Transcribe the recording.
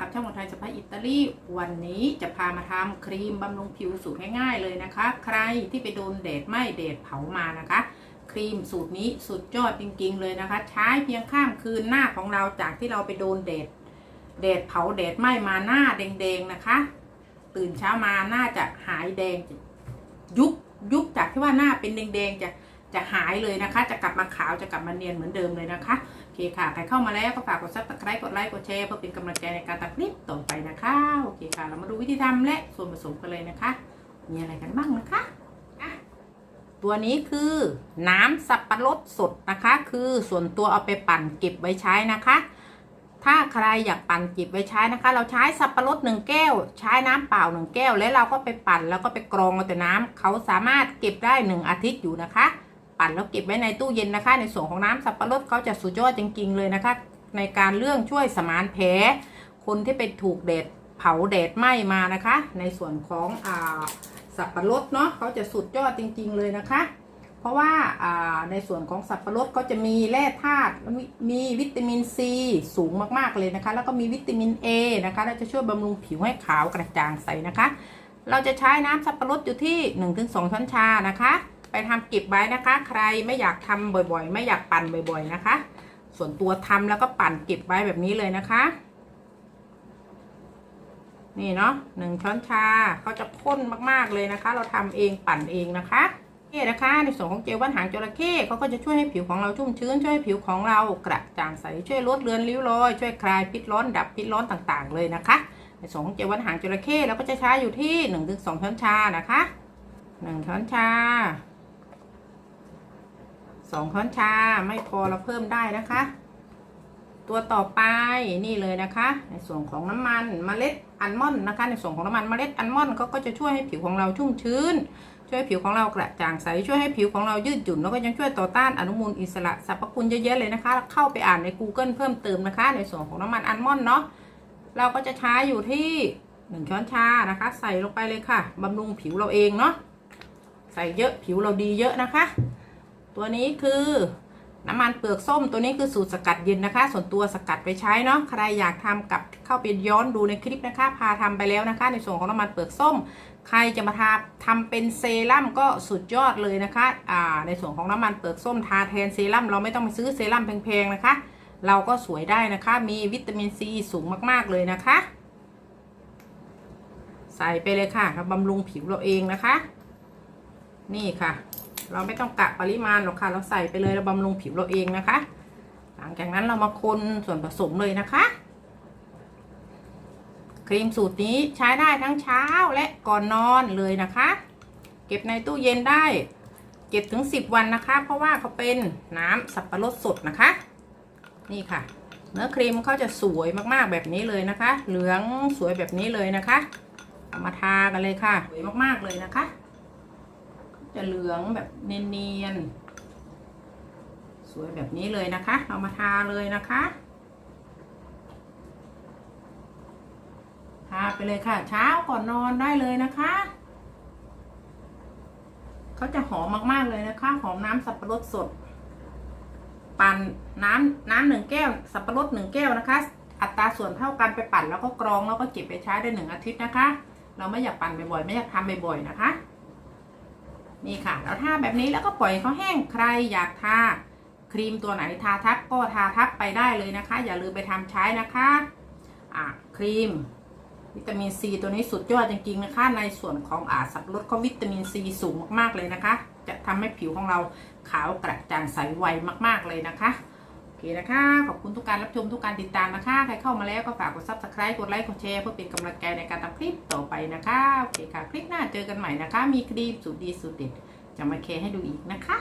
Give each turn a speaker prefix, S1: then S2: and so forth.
S1: กับช่างคนไทยสไปอิตาลีวันนี้จะพามาทำครีมบำรุงผิวสูตรง่ายๆเลยนะคะ ใครที่ไปโดนแดดไหม้แดดเผามานะคะ ครีมสูตรนี้สุดยอดจริงๆเลยนะคะ ใช้เพียงข้ามคืนหน้าของเราจากที่เราไปโดนแดดแดดเผาแดดไหม้มาหน้าแดงๆนะคะ ตื่นเช้ามาหน้าจะหายแดงยุบยุบจากที่ว่าหน้าเป็นแดงๆจะ จะหายเลยนะคะ จะกลับมาขาวจะกลับมาเนียนเหมือนเดิมเลยนะคะโอเคค่ะ ใครเข้ามาแล้วก็ฝากกดซับสไครต์กดไลค์กดแชร์เพื่อเป็นกำลังใจในการตัดคลิปต่อไปนะคะโอเคค่ะ เรามาดูวิธีทำและส่วนผสมกันเลยนะคะ มีอะไรกันบ้างนะคะอะตัวนี้คือน้ำสับปะรดสดนะคะ คือส่วนตัวเอาไปปั่นเก็บไว้ใช้นะคะ ถ้าใครอยากปั่นเก็บไว้ใช้นะคะ เราใช้สับปะรดหนึ่งแก้ว ใช้น้ำเปล่าหนึ่งแก้ว แล้วเราก็ไปปั่นแล้วก็ไปกรองเอาแต่น้ำเขาสามารถเก็บได้หนึ่งอาทิตย์อยู่นะคะ ปั่นแล้วเก็บไว้ในตู้เย็นนะคะ ในส่วนของน้ำสับปะรดเขาจะสุดยอดจริง ๆ เลยนะคะ ในการเรื่องช่วยสมานแผลคนที่ไปถูกแดดเผาแดดไหม้มานะคะ ในส่วนของอ่าสับปะรดเนาะเขาจะสุดยอดจริง ๆ เลยนะคะ เพราะว่าอ่าในส่วนของสับปะรดเขาจะมีแร่ธาตุมีมีวิตามินซีสูงมากๆเลยนะคะ แล้วก็มีวิตามิน A นะคะแล้วจะช่วยบำรุงผิวให้ขาวกระจ่างใสนะคะ เราจะใช้น้ำสับปะรดอยู่ที่ 1-2 ช้อนชานะคะ ไปทำเก็บไว้นะคะ ใครไม่อยากทำบ่อยๆ ไม่อยากปั่นบ่อย ๆ นะคะ ส่วนตัวทำแล้วก็ปั่นเก็บไว้แบบนี้เลยนะคะ นี่เนาะหนึ่งช้อนชาเขาจะข้นมากๆเลยนะคะ เราทำเองปั่นเองนะคะนี่นะคะในส่วนของเจลว่านหางจระเข้เขาก็จะช่วยให้ผิวของเราชุ่มชื้น ช่วยให้ผิวของเรากระจ่างใสช่วยลดเลือนริ้วรอย ช่วยคลายพิษร้อนดับพิษร้อนต่างๆ เลยนะคะ ในส่วนของเจลว่านหางจระเข้เราก็จะใช้อยู่ที่1นถึงสช้อนชานะคะ 1 ช้อนชา 2ช้อนชาไม่พอเราเพิ่มได้นะคะ ตัวต่อไปนี่เลยนะคะ ในส่วนของน้ำมันเมล็ดอัลมอนด์นะคะ ในส่วนของน้ำมันเมล็ดอัลมอนด์ก็จะช่วยให้ผิวของเราชุ่มชื้น ช่วยให้ผิวของเรากระจ่างใสช่วยให้ผิวของเรายืดหยุ่นแล้วก็ยังช่วยต่อต้านอนุมูลอิสระสรรพคุณเยอะๆเลยนะคะ เข้าไปอ่านใน Google เพิ่มเติมนะคะ ในส่วนของน้ำมันอัลมอนด์เนาะเราก็จะใช้อยู่ที่หนึ่งช้อนชานะคะ ใส่ลงไปเลยค่ะบำรุงผิวเราเองเนาะใส่เยอะผิวเราดีเยอะนะคะ ตัวนี้คือน้ำมันเปลือกส้มตัวนี้คือสูตรสกัดเย็นนะคะ ส่วนตัวสกัดไปใช้เนาะใครอยากทำกับเข้าไปย้อนดูในคลิปนะคะ พาทำไปแล้วนะคะ ในส่วนของน้ำมันเปลือกส้ม ใครจะมาทาทำเป็นเซรั่มก็สุดยอดเลยนะคะอ่าในส่วนของน้ำมันเปลือกส้มทาแทนเซรั่มเราไม่ต้องไปซื้อเซรั่มแพงๆนะคะ เราก็สวยได้นะคะ มีวิตามินซีสูงมากๆเลยนะคะ ใส่ไปเลยค่ะบำรุงผิวเราเองนะคะ นี่ค่ะ เราไม่ต้องกะปริมาณหรอกค่ะ เราใส่ไปเลยเราบำรุงผิวเราเองนะคะ หลังจากนั้นเรามาคนส่วนผสมเลยนะคะ ครีมสูตรนี้ใช้ได้ทั้งเช้าและก่อนนอนเลยนะคะ เก็บในตู้เย็นได้เก็บถึง10วันนะคะ เพราะว่าเขาเป็นน้ำสับปะรดสดนะคะ นี่ค่ะ เนื้อครีมเขาจะสวยมากๆแบบนี้เลยนะคะ เหลืองสวยแบบนี้เลยนะคะเอามาทากันเลยค่ะสวยมากๆเลยนะคะ จะเหลืองแบบเนียนๆ สวยแบบนี้เลยนะคะ เอามาทาเลยนะคะ ทาไปเลยค่ะ เช้าก่อนนอนได้เลยนะคะเขาจะหอมมากๆเลยนะคะ หอมน้ำสับปะรดสด ปั่นน้ำน้ำหนึ่งแก้ว สับปะรดหนึ่งแก้วนะคะ อัตราส่วนเท่ากันไปปั่นแล้วก็กรองแล้วก็เก็บไปใช้ได้หนึ่งอาทิตย์นะคะ เราไม่อยากปั่นบ่อยๆไม่อยากทำบ่อยๆนะคะ นี่ค่ะเราทาแบบนี้แล้วก็ปล่อยเขาแห้งใครอยากทาครีมตัวไหนทาทับก็ทาทับไปได้เลยนะคะ อย่าลืมไปทำใช้นะคะอะครีม วิตามินซีตัวนี้สุดยอดจริงๆนะคะ ในส่วนของอาสับรดเขาวิตามินซีสูงมากๆเลยนะคะ จะทำให้ผิวของเราขาวกระจ่างใสไวมากๆเลยนะคะ อเคนะคะ ขอบคุณทุกการรับชมทุกการติดตามนะคะ ใครเข้ามาแล้วก็ฝากกด subscribe กดไลค์ กดแชร์เพื่อเป็นกำลังใจในการทำคลิปต่อไปนะคะ โอเคค่ะ คลิปหน้าเจอกันใหม่นะคะ มีคลิปสุดดีสุดเด็ด จะมาแชร์ให้ดูอีกนะคะ